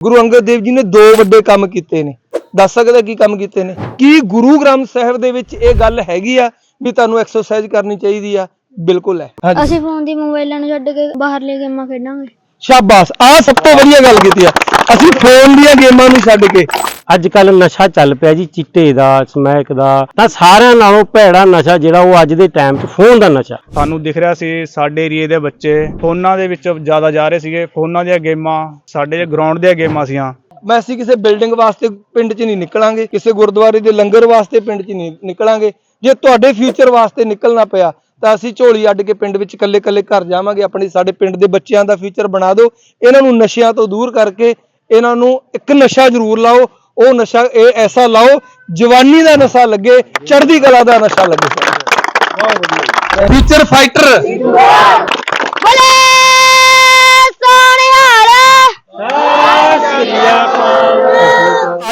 ਗੁਰੂ ਅੰਗਦ ਦੇਵ ਜੀ ਨੇ ਦੋ ਵੱਡੇ ਕੰਮ ਕੀਤੇ ਨੇ। ਦੱਸ ਸਕਦਾ ਕੀ ਕੰਮ ਕੀਤੇ ਨੇ? ਕੀ ਗੁਰੂ ਗ੍ਰੰਥ ਸਾਹਿਬ ਦੇ ਵਿੱਚ ਇਹ ਗੱਲ ਹੈਗੀ ਆ ਵੀ ਤੁਹਾਨੂੰ ਐਕਸਰਸਾਈਜ਼ ਕਰਨੀ ਚਾਹੀਦੀ ਆ? ਬਿਲਕੁਲ ਹੈ। ਅਸੀਂ ਫੋਨ ਦੀ ਮੋਬਾਈਲਾਂ ਨੂੰ ਛੱਡ ਕੇ ਬਾਹਰਲੇ ਗੇਮਾਂ ਖੇਡਾਂਗੇ। ਸ਼ਾਬਾਸ਼। ਆ ਸਭ ਤੋਂ ਵਧੀਆ ਗੱਲ ਕੀਤੀ ਆ। ਅਸੀਂ ਫੋਨ ਦੀਆਂ ਗੇਮਾਂ ਨੂੰ ਛੱਡ ਕੇ ਅੱਜ ਕੱਲ ਨਸ਼ਾ ਚੱਲ ਪਿਆ ਜੀ ਚਿੱਟੇ ਦਾ ਸਮੈਕ ਦਾ। ਤਾਂ ਸਾਰਿਆਂ ਨਾਲੋਂ ਭੈੜਾ ਨਸ਼ਾ ਜਿਹੜਾ ਉਹ ਅੱਜ ਦੇ ਟਾਈਮ 'ਚ ਫੋਨ ਦਾ ਨਸ਼ਾ। ਸਾਨੂੰ ਦਿਖ ਰਿਹਾ ਸੀ ਸਾਡੇ ਏਰੀਏ ਦੇ ਬੱਚੇ ਫੋਨਾਂ ਦੇ ਵਿੱਚ ਜ਼ਿਆਦਾ ਜਾ ਰਹੇ ਸੀਗੇ। ਫੋਨਾਂ ਦੀਆਂ ਗੇਮਾਂ ਸਾਡੇ ਗਰਾਊਂਡ ਦੀਆਂ ਗੇਮਾਂ ਸੀਆਂ। ਮੈਂ ਅਸੀਂ ਕਿਸੇ ਬਿਲਡਿੰਗ ਵਾਸਤੇ ਪਿੰਡ 'ਚ ਨਹੀਂ ਨਿਕਲਾਂਗੇ ਕਿਸੇ ਗੁਰਦੁਆਰੇ ਦੇ ਲੰਗਰ ਵਾਸਤੇ ਪਿੰਡ 'ਚ ਨਹੀਂ ਨਿਕਲਾਂਗੇ। ਜੇ ਤੁਹਾਡੇ ਫਿਊਚਰ ਵਾਸਤੇ ਨਿਕਲਣਾ ਪਿਆ ਤਾਂ ਅਸੀਂ ਝੋਲੀ ਅੱਡ ਕੇ ਪਿੰਡ ਵਿੱਚ ਇਕੱਲੇ-ਇਕੱਲੇ ਘਰ ਜਾਵਾਂਗੇ। ਆਪਣੇ ਸਾਡੇ ਪਿੰਡ ਦੇ ਬੱਚਿਆਂ ਦਾ ਫਿਊਚਰ ਬਣਾ ਦਿਓ। ਇਹਨਾਂ ਨੂੰ ਨਸ਼ਿਆਂ ਤੋਂ ਦੂਰ ਕਰਕੇ ਇਹਨਾਂ ਨੂੰ ਇੱਕ ਨਸ਼ਾ ਜ਼ਰੂਰ ਲਾਓ। ਉਹ ਨਸ਼ਾ ਇਹ ਐਸਾ ਲਾਓ ਜਵਾਨੀ ਦਾ ਨਸ਼ਾ ਲੱਗੇ ਚੜ੍ਹਦੀ ਕਲਾ ਦਾ ਨਸ਼ਾ ਲੱਗੇ। ਫਿਊਚਰ ਫਾਈਟਰ ਬਲੇ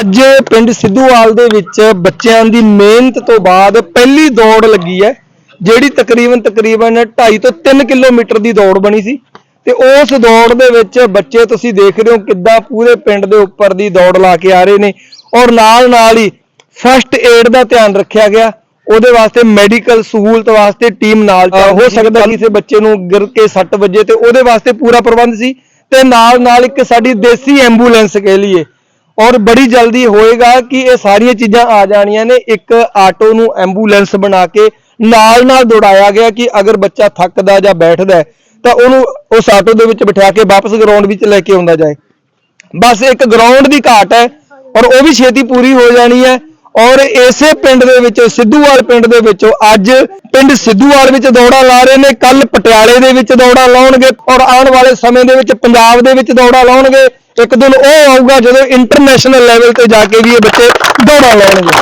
ਅੱਜ ਪਿੰਡ ਸਿੱਧੂਵਾਲ ਦੇ ਵਿੱਚ ਬੱਚਿਆਂ ਦੀ ਮਿਹਨਤ ਤੋਂ ਬਾਅਦ ਪਹਿਲੀ ਦੌੜ ਲੱਗੀ ਹੈ ਜਿਹੜੀ ਤਕਰੀਬਨ ਤਕਰੀਬਨ 2.5 ਤੋਂ 3 ਕਿਲੋਮੀਟਰ ਦੀ ਦੌੜ ਬਣੀ ਸੀ। ਤੇ ਉਸ ਦੌੜ ਦੇ ਵਿੱਚ ਬੱਚੇ ਤੁਸੀਂ ਦੇਖ ਰਹੇ ਹੋ ਕਿੱਦਾਂ ਪੂਰੇ ਪਿੰਡ ਦੇ ਉੱਪਰ ਦੀ ਦੌੜ ਲਾ ਕੇ ਆ ਰਹੇ ਨੇ ਔਰ ਨਾਲ ਨਾਲ ਹੀ ਫਸਟ ਏਡ ਦਾ ਧਿਆਨ ਰੱਖਿਆ ਗਿਆ। ਉਹਦੇ ਵਾਸਤੇ ਮੈਡੀਕਲ ਸਹੂਲਤ ਵਾਸਤੇ ਟੀਮ ਨਾਲ ਹੋ ਸਕਦਾ ਕਿਸੇ ਬੱਚੇ ਨੂੰ ਗਿਰ ਕੇ ਸੱਟ ਵੱਜੇ ਤੇ ਉਹਦੇ ਵਾਸਤੇ ਪੂਰਾ ਪ੍ਰਬੰਧ ਸੀ ਤੇ ਨਾਲ ਨਾਲ ਇੱਕ ਸਾਡੀ ਦੇਸੀ ਐਂਬੂਲੈਂਸ ਕਹਿ ਲਈਏ। ਔਰ ਬੜੀ ਜਲਦੀ ਹੋਏਗਾ ਕਿ ਇਹ ਸਾਰੀਆਂ ਚੀਜ਼ਾਂ ਆ ਜਾਣੀਆਂ ਨੇ। ਇੱਕ ਆਟੋ ਨੂੰ ਐਂਬੂਲੈਂਸ ਬਣਾ ਕੇ ਨਾਲ ਨਾਲ ਦੌੜਾਇਆ ਗਿਆ ਕਿ ਅਗਰ ਬੱਚਾ ਥੱਕਦਾ ਜਾਂ ਬੈਠਦਾ ਤਾਂ ਉਹਨੂੰ ਉਸ ਆਟੋ ਦੇ ਵਿੱਚ ਬਿਠਾ ਕੇ ਵਾਪਸ ਗਰਾਊਂਡ ਵਿੱਚ ਲੈ ਕੇ ਆਉਂਦਾ ਜਾਏ। ਬਸ ਇੱਕ ਗਰਾਊਂਡ ਦੀ ਘਾਟ ਹੈ ਔਰ ਉਹ ਵੀ ਛੇਤੀ ਪੂਰੀ ਹੋ ਜਾਣੀ ਹੈ ਔਰ ਇਸੇ ਪਿੰਡ ਦੇ ਵਿੱਚ, ਸਿੱਧੂਵਾਲ ਪਿੰਡ ਦੇ ਵਿੱਚੋਂ ਅੱਜ ਪਿੰਡ ਸਿੱਧੂਵਾਲ ਵਿੱਚ ਦੌੜਾ ਲਾ ਰਹੇ ਨੇ ਕੱਲ ਪਟਿਆਲੇ ਦੇ ਵਿੱਚ ਦੌੜਾ ਲਾਉਣਗੇ ਔਰ ਆਉਣ ਵਾਲੇ ਸਮੇਂ ਦੇ ਵਿੱਚ ਪੰਜਾਬ ਦੇ ਵਿੱਚ ਦੌੜਾ ਲਾਉਣਗੇ। ਇੱਕ ਦਿਨ ਉਹ ਆਊਗਾ ਜਦੋਂ ਇੰਟਰਨੈਸ਼ਨਲ ਲੈਵਲ ਤੇ ਜਾ ਕੇ ਵੀ ਇਹ ਬੱਚੇ ਦੌੜਾ ਲਾਉਣਗੇ।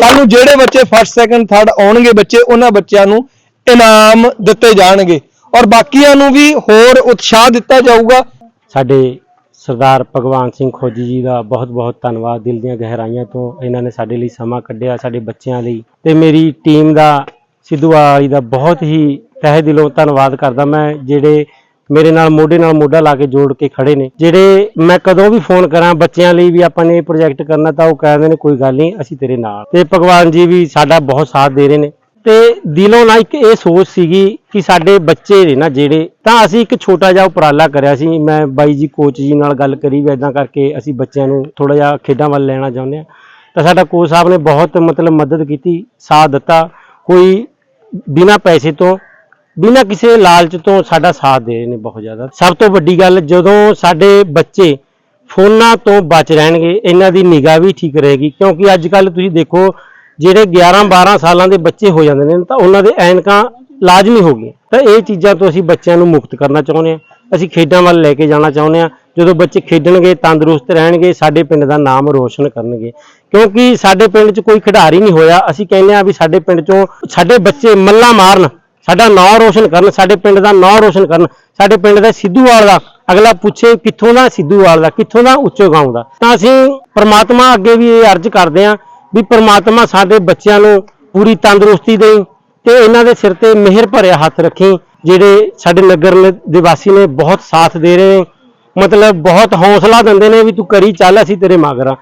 ਕੱਲ ਨੂੰ ਜਿਹੜੇ ਬੱਚੇ ਫਸਟ ਸੈਕੰਡ ਥਰਡ ਆਉਣਗੇ ਬੱਚੇ, ਉਹਨਾਂ ਬੱਚਿਆਂ ਨੂੰ ਇਨਾਮ ਦਿੱਤੇ ਜਾਣਗੇ। ਔਰ ਬਾਕੀਆਂ ਨੂੰ ਵੀ ਹੋਰ ਉਤਸ਼ਾਹ ਦਿੱਤਾ ਜਾਊਗਾ। ਸਾਡੇ ਸਰਦਾਰ ਭਗਵਾਨ ਸਿੰਘ ਖੋਜੀ ਜੀ ਦਾ ਬਹੁਤ-ਬਹੁਤ ਧੰਨਵਾਦ। ਦਿਲ ਦੀਆਂ ਗਹਿਰਾਈਆਂ ਤੋਂ ਇਹਨਾਂ ਨੇ ਸਾਡੇ ਲਈ ਸਮਾਂ ਕੱਢਿਆ, ਸਾਡੇ ਬੱਚਿਆਂ ਲਈ। ਤੇ ਮੇਰੀ ਟੀਮ ਦਾ, ਸਿੱਧੂ ਵਾਲੀ ਦਾ ਬਹੁਤ ਹੀ ਤਹਿ ਦਿਲੋਂ ਧੰਨਵਾਦ ਕਰਦਾ ਮੈਂ, ਜਿਹੜੇ ਮੇਰੇ ਨਾਲ ਮੋਢੇ ਨਾਲ ਮੋਢਾ ਲਾ ਕੇ ਜੋੜ ਕੇ ਖੜੇ ਨੇ। ਜਿਹੜੇ ਮੈਂ ਕਦੋਂ ਵੀ ਫੋਨ ਕਰਾਂ, ਬੱਚਿਆਂ ਲਈ ਵੀ ਆਪਾਂ ਨੇ ਇਹ ਪ੍ਰੋਜੈਕਟ ਕਰਨਾ ਤਾਂ ਉਹ ਕਹਿੰਦੇ ਨੇ, ਕੋਈ ਗੱਲ ਨਹੀਂ, ਅਸੀਂ ਤੇਰੇ ਨਾਲ। ਤੇ ਭਗਵਾਨ ਜੀ ਵੀ ਸਾਡਾ ਬਹੁਤ ਸਾਥ ਦੇ ਰਹੇ ਨੇ। ਤੇ ਦਿਲੋਂ ਨਾ ਇੱਕ ਇਹ ਸੋਚ ਸੀਗੀ ਕਿ ਸਾਡੇ ਬੱਚੇ ਨੇ ਨਾ ਜਿਹੜੇ, ਤਾਂ ਅਸੀਂ ਇੱਕ ਛੋਟਾ ਜਿਹਾ ਉਪਰਾਲਾ ਕਰਿਆ ਸੀ। ਮੈਂ ਬਾਈ ਜੀ ਕੋਚ ਜੀ ਨਾਲ ਗੱਲ ਕਰੀ ਵੀ ਇਦਾਂ ਕਰਕੇ ਅਸੀਂ ਬੱਚਿਆਂ ਨੂੰ ਥੋੜਾ ਜਿਹਾ ਖੇਡਾਂ ਵੱਲ ਲੈਣਾ ਚਾਹੁੰਦੇ ਆ ਤਾਂ ਸਾਡਾ ਕੋਚ ਸਾਹਿਬ ਨੇ ਬਹੁਤ ਮਤਲਬ ਮਦਦ ਕੀਤੀ, ਸਾਥ ਦਿੱਤਾ। ਕੋਈ ਬਿਨਾਂ ਪੈਸੇ ਤੋਂ, ਬਿਨਾਂ ਕਿਸੇ ਲਾਲਚ ਤੋਂ ਸਾਡਾ ਸਾਥ ਦੇ ਰਹੇ ਨੇ ਬਹੁਤ ਜ਼ਿਆਦਾ। ਸਭ ਤੋਂ ਵੱਡੀ ਗੱਲ, ਜਦੋਂ ਸਾਡੇ ਬੱਚੇ ਫੋਨਾਂ ਤੋਂ ਬਚ ਰਹਿਣਗੇ, ਇਹਨਾਂ ਦੀ ਨਿਗਾਹ ਵੀ ਠੀਕ ਰਹੇਗੀ। ਕਿਉਂਕਿ ਅੱਜ ਕੱਲ ਤੁਸੀਂ ਦੇਖੋ ਜਿਹੜੇ 11 12 ਸਾਲਾਂ ਦੇ ਬੱਚੇ ਹੋ ਜਾਂਦੇ ਨੇ, ਤਾਂ ਉਹਨਾਂ ਦੇ ਐਨਕਾਂ ਲਾਜ਼ਮੀ ਹੋ ਗਈਆਂ। ਤਾਂ ਇਹ ਚੀਜ਼ਾਂ ਤੋਂ ਅਸੀਂ ਬੱਚਿਆਂ ਨੂੰ ਮੁਕਤ ਕਰਨਾ ਚਾਹੁੰਦੇ ਹਾਂ। ਅਸੀਂ ਖੇਡਾਂ ਵੱਲ ਲੈ ਕੇ ਜਾਣਾ ਚਾਹੁੰਦੇ ਹਾਂ। ਜਦੋਂ ਬੱਚੇ ਖੇਡਣਗੇ, ਤੰਦਰੁਸਤ ਰਹਿਣਗੇ, ਸਾਡੇ ਪਿੰਡ ਦਾ ਨਾਮ ਰੋਸ਼ਨ ਕਰਨਗੇ। ਕਿਉਂਕਿ ਸਾਡੇ ਪਿੰਡ 'ਚ ਕੋਈ ਖਿਡਾਰੀ ਨਹੀਂ ਹੋਇਆ। ਅਸੀਂ ਕਹਿੰਦੇ ਆ ਵੀ ਸਾਡੇ ਪਿੰਡ 'ਚੋਂ ਸਾਡੇ ਬੱਚੇ ਮੱਲਾ ਮਾਰਨ, ਸਾਡਾ ਨਾਂ ਰੋਸ਼ਨ ਕਰਨ, ਸਾਡੇ ਪਿੰਡ ਦਾ ਨਾਂ ਰੋਸ਼ਨ ਕਰਨ। ਸਾਡੇ ਪਿੰਡ ਦਾ ਸਿੱਧੂਵਾਲ ਦਾ ਅਗਲਾ ਪੁੱਛੇ ਕਿੱਥੋਂ ਦਾ ਸਿੱਧੂਵਾਲ ਦਾ, ਕਿੱਥੋਂ ਦਾ ਉੱਚੋ ਗਾਉਂ ਦਾ। ਤਾਂ ਅਸੀਂ ਪ੍ਰਮਾਤਮਾ ਅੱਗੇ ਵੀ ਇਹ ਅਰਜ਼ ਕਰਦੇ ਹਾਂ ਵੀ ਪ੍ਰਮਾਤਮਾ ਸਾਡੇ ਬੱਚਿਆਂ ਨੂੰ ਪੂਰੀ ਤੰਦਰੁਸਤੀ ਦੇਈ ਤੇ ਇਹਨਾਂ ਦੇ ਸਿਰ ਤੇ ਮਿਹਰ ਭਰਿਆ ਹੱਥ ਰੱਖੀ, ਜਿਹੜੇ ਸਾਡੇ ਨਗਰ ਦੇ ਵਾਸੀ ਨੇ ਬਹੁਤ ਸਾਥ ਦੇ ਰਹੇ ਨੇ। ਮਤਲਬ ਬਹੁਤ ਹੌਸਲਾ ਦਿੰਦੇ ਨੇ ਵੀ ਤੂੰ ਕਰੀ ਚੱਲ, ਅਸੀਂ ਤੇਰੇ ਮਗਰ ਆ।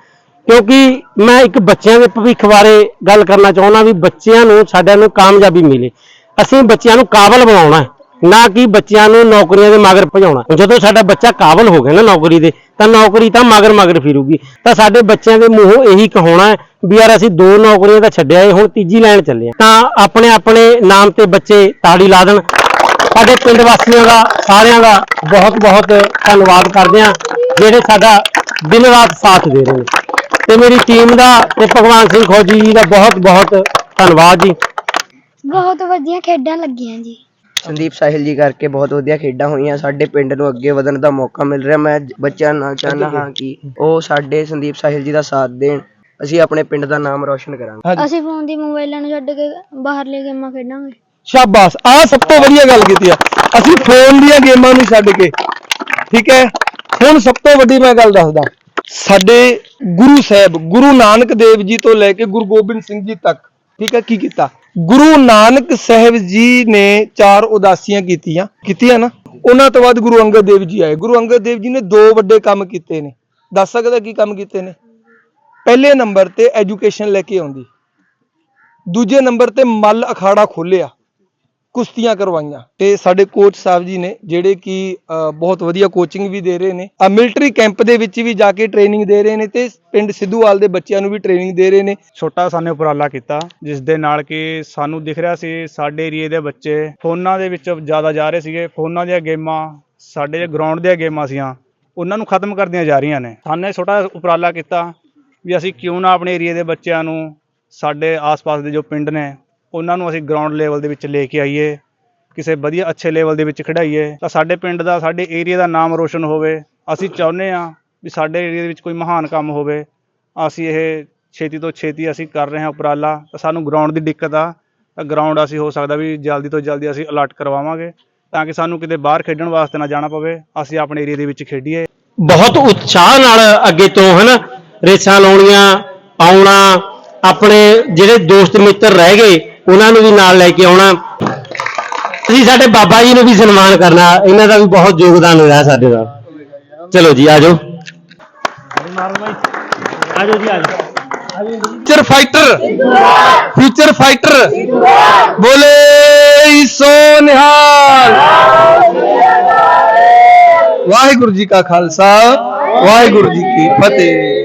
ਕਿਉਂਕਿ ਮੈਂ ਇੱਕ ਬੱਚਿਆਂ ਦੇ ਭਵਿੱਖ ਬਾਰੇ ਗੱਲ ਕਰਨਾ ਚਾਹੁੰਦਾ ਵੀ ਬੱਚਿਆਂ ਨੂੰ, ਸਾਡਿਆਂ ਨੂੰ ਕਾਮਯਾਬੀ ਮਿਲੇ। ਅਸੀਂ ਬੱਚਿਆਂ ਨੂੰ ਕਾਬਲ ਬਣਾਉਣਾ ਹੈ। ਨਾ ਕਿ ਬੱਚਿਆਂ ਨੂੰ ਨੌਕਰੀਆਂ ਦੇ ਮਗਰ ਭਜਾਉਣਾ। ਜਦੋਂ ਸਾਡਾ ਬੱਚਾ ਕਾਬਲ ਹੋ ਗਿਆ ਨਾ ਨੌਕਰੀ ਦੇ, ਤਾਂ ਨੌਕਰੀ ਤਾਂ ਮਗਰ ਮਗਰ ਫਿਰੂਗੀ। ਤਾਂ ਸਾਡੇ ਬੱਚਿਆਂ ਦੇ ਮੂੰਹੋਂ ਇਹੀ ਕਹਾਉਣਾ ਵੀ ਯਾਰ ਅਸੀਂ ਦੋ ਨੌਕਰੀਆਂ ਤਾਂ ਛੱਡਿਆ ਏ, ਹੁਣ ਤੀਜੀ ਲੈਣ ਚੱਲੇ ਆ। ਤਾਂ ਆਪਣੇ ਆਪਣੇ ਨਾਮ ਤੇ ਬੱਚੇ ਤਾੜੀ ਲਾ ਦੇਣ। ਸਾਡੇ ਪਿੰਡ ਵਾਸੀਆਂ ਦਾ, ਸਾਰਿਆਂ ਦਾ ਬਹੁਤ ਬਹੁਤ ਧੰਨਵਾਦ ਕਰਦੇ ਹਾਂ, ਜਿਹੜੇ ਸਾਡਾ ਦਿਨ ਰਾਤ ਸਾਥ ਦੇ ਰਹੇ ਨੇ। ਤੇ ਮੇਰੀ ਟੀਮ ਦਾ ਤੇ ਭਗਵਾਨ ਸਿੰਘ ਖੋਜੀ ਜੀ ਦਾ ਬਹੁਤ ਬਹੁਤ ਧੰਨਵਾਦ ਜੀ। ਬਹੁਤ ਵਧੀਆ ਖੇਡਾਂ ਲੱਗੀਆਂ ਜੀ। ਸੰਦੀਪ ਸਾਹਿਲ ਜੀ ਕਰਕੇ ਬਹੁਤ ਵਧੀਆ ਖੇਡਾਂ ਹੋਈਆਂ। ਸਾਡੇ ਪਿੰਡ ਨੂੰ ਅੱਗੇ ਵਧਣ ਦਾ ਮੌਕਾ ਮਿਲ ਰਿਹਾ। ਮੈਂ ਬੱਚਿਆਂ ਨਾਲ ਚਾਹੁੰਦਾ ਹਾਂ ਕਿ ਉਹ ਸਾਡੇ ਸੰਦੀਪ ਸਾਹਿਲ ਜੀ ਦਾ ਸਾਥ ਦੇਣ। ਅਸੀਂ ਆਪਣੇ ਪਿੰਡ ਦਾ ਨਾਮ ਰੌਸ਼ਨ ਕਰਾਂਗੇ। ਅਸੀਂ ਫੋਨ ਦੀ ਮੋਬਾਈਲਾਂ ਨੂੰ ਛੱਡ ਕੇ ਬਾਹਰਲੇ ਗੇਮਾਂ ਖੇਡਾਂਗੇ। ਸ਼ਾਬਾਸ਼। ਆ ਸਭ ਤੋਂ ਵਧੀਆ ਗੱਲ ਕੀਤੀ ਆ। ਅਸੀਂ ਫੋਨ ਦੀਆਂ ਗੇਮਾਂ ਨੂੰ ਛੱਡ ਕੇ। ਠੀਕ ਹੈ? ਹੁਣ ਸਭ ਤੋਂ ਵੱਡੀ ਮੈਂ ਗੱਲ ਦੱਸਦਾ। ਸਾਡੇ ਗੁਰੂ ਸਾਹਿਬ ਗੁਰੂ ਨਾਨਕ ਦੇਵ ਜੀ ਤੋਂ ਲੈ ਕੇ ਗੁਰੂ ਗੋਬਿੰਦ ਸਿੰਘ ਜੀ ਤੱਕ ਠੀਕ ਹੈ ਕੀ ਕੀਤਾ? ਗੁਰੂ ਨਾਨਕ ਸਾਹਿਬ ਜੀ ਨੇ ਚਾਰ ਉਦਾਸੀਆਂ ਕੀਤੀਆਂ ਕੀਤੀਆਂ ਨਾ। ਉਹਨਾਂ ਤੋਂ ਬਾਅਦ ਗੁਰੂ ਅੰਗਦ ਦੇਵ ਜੀ ਆਏ। ਗੁਰੂ ਅੰਗਦ ਦੇਵ ਜੀ ਨੇ ਦੋ ਵੱਡੇ ਕੰਮ ਕੀਤੇ ਨੇ। ਦੱਸ ਸਕਦਾ ਕੀ ਕੰਮ ਕੀਤੇ ਨੇ? ਪਹਿਲੇ ਨੰਬਰ ਤੇ ਐਜੂਕੇਸ਼ਨ ਲੈ ਕੇ ਆਉਂਦੀ। ਦੂਜੇ ਨੰਬਰ ਤੇ ਮੱਲ ਅਖਾੜਾ ਖੋਲਿਆ ਕੁਸ਼ਤੀਆਂ ਕਰਵਾਈਆਂ। ਤੇ ਸਾਡੇ ਕੋਚ ਸਾਹਿਬ ਜੀ ਨੇ, ਜਿਹੜੇ ਕਿ ਬਹੁਤ ਵਧੀਆ ਕੋਚਿੰਗ ਵੀ ਦੇ ਰਹੇ ਨੇ। ਆ ਮਿਲਟਰੀ ਕੈਂਪ ਦੇ ਵਿੱਚ ਵੀ ਜਾ ਕੇ ਟ੍ਰੇਨਿੰਗ ਦੇ ਰਹੇ ਨੇ ਤੇ ਪਿੰਡ ਸਿੱਧੂਵਾਲ ਦੇ ਬੱਚਿਆਂ ਨੂੰ ਵੀ ਟ੍ਰੇਨਿੰਗ ਦੇ ਰਹੇ ਨੇ। ਛੋਟਾ ਸਾਨੇ ਉਪਰਾਲਾ ਕੀਤਾ, ਜਿਸ ਦੇ ਨਾਲ ਕਿ ਸਾਨੂੰ ਦਿਖ ਰਿਹਾ ਸੀ ਸਾਡੇ ਏਰੀਏ ਦੇ ਬੱਚੇ ਫੋਨਾਂ ਦੇ ਵਿੱਚ ਜ਼ਿਆਦਾ ਜਾ ਰਹੇ ਸੀਗੇ। ਫੋਨਾਂ ਦੀਆਂ ਗੇਮਾਂ, ਸਾਡੇ ਗਰਾਊਂਡ ਦੀਆਂ ਗੇਮਾਂ ਸੀਆਂ, ਉਹਨਾਂ ਨੂੰ ਖਤਮ ਕਰਦੀਆਂ ਜਾ ਰਹੀਆਂ ਨੇ। ਸਾਨੇ ਛੋਟਾ ਉਪਰਾਲਾ ਕੀਤਾ ਵੀ ਅਸੀਂ ਕਿਉਂ ਨਾ ਆਪਣੇ ਏਰੀਏ ਦੇ ਬੱਚਿਆਂ ਨੂੰ ਸਾਡੇ ਆਸ-ਪਾਸ ਦੇ ਜੋ ਪਿੰਡ ਨੇ ਉਹਨਾਂ ਨੂੰ ਅਸੀਂ ਗਰਾਊਂਡ ਲੈਵਲ ਦੇ ਵਿੱਚ ਲੈ ਕੇ ਆਈਏ, ਕਿਸੇ ਵਧੀਆ ਅੱਛੇ ਲੈਵਲ ਦੇ ਵਿੱਚ ਖਿਡਾਈਏ, ਤਾਂ ਸਾਡੇ ਪਿੰਡ ਦਾ, ਸਾਡੇ ਏਰੀਆ ਦਾ ਨਾਮ ਰੋਸ਼ਨ ਹੋਵੇ। ਅਸੀਂ ਚਾਹੁੰਦੇ ਹਾਂ ਵੀ ਸਾਡੇ ਏਰੀਆ ਦੇ ਵਿੱਚ ਕੋਈ ਮਹਾਨ ਕੰਮ ਹੋਵੇ। ਅਸੀਂ ਇਹ ਛੇਤੀ ਤੋਂ ਛੇਤੀ ਅਸੀਂ ਕਰ ਰਹੇ ਹਾਂ ਉਪਰਾਲਾ, ਤਾਂ ਸਾਨੂੰ ਗਰਾਊਂਡ ਦੀ ਦਿੱਕਤ ਆ, ਤਾਂ ਗਰਾਊਂਡ ਅਸੀਂ ਹੋ ਸਕਦਾ ਵੀ ਜਲਦੀ ਤੋਂ ਜਲਦੀ ਅਸੀਂ ਅਲਰਟ ਕਰਵਾਵਾਂਗੇ, ਤਾਂ ਕਿ ਸਾਨੂੰ ਕਿਤੇ ਬਾਹਰ ਖੇਡਣ ਵਾਸਤੇ ਨਾ ਜਾਣਾ ਪਵੇ। ਅਸੀਂ ਆਪਣੇ ਏਰੀਆ ਦੇ ਵਿੱਚ ਖੇਡੀਏ। ਬਹੁਤ ਉਤਸ਼ਾਹ ਨਾਲ ਅੱਗੇ ਤੋਂ, ਹਨਾ, ਰੇਸਾਂ ਲਾਉਣੀਆਂ, ਆਉਣਾ, ਆਪਣੇ ਜਿਹੜੇ ਦੋਸਤ ਮਿੱਤਰ ਰਹਿ ਗਏ ਉਹਨਾਂ ਨੂੰ ਵੀ ਨਾਲ ਲੈ ਕੇ ਆਉਣਾ। ਤੁਸੀਂ ਸਾਡੇ ਬਾਬਾ ਜੀ ਨੂੰ ਵੀ ਸਨਮਾਨ ਕਰਨਾ, ਇਹਨਾਂ ਦਾ ਵੀ ਬਹੁਤ ਯੋਗਦਾਨ ਰਿਹਾ ਸਾਡੇ ਦਾ। ਚਲੋ ਜੀ ਆਜੋ ਆਜੋ ਜੀ ਆਜੋ ਫਿਊਚਰ ਫਾਈਟਰ ਫਿਊਚਰ ਫਾਈਟਰ ਬੋਲੇ ਸੋ ਨਿਹਾਲ। ਵਾਹਿਗੁਰੂ ਜੀ ਕਾ ਖਾਲਸਾ, ਵਾਹਿਗੁਰੂ ਜੀ ਕੀ ਫਤਿਹ।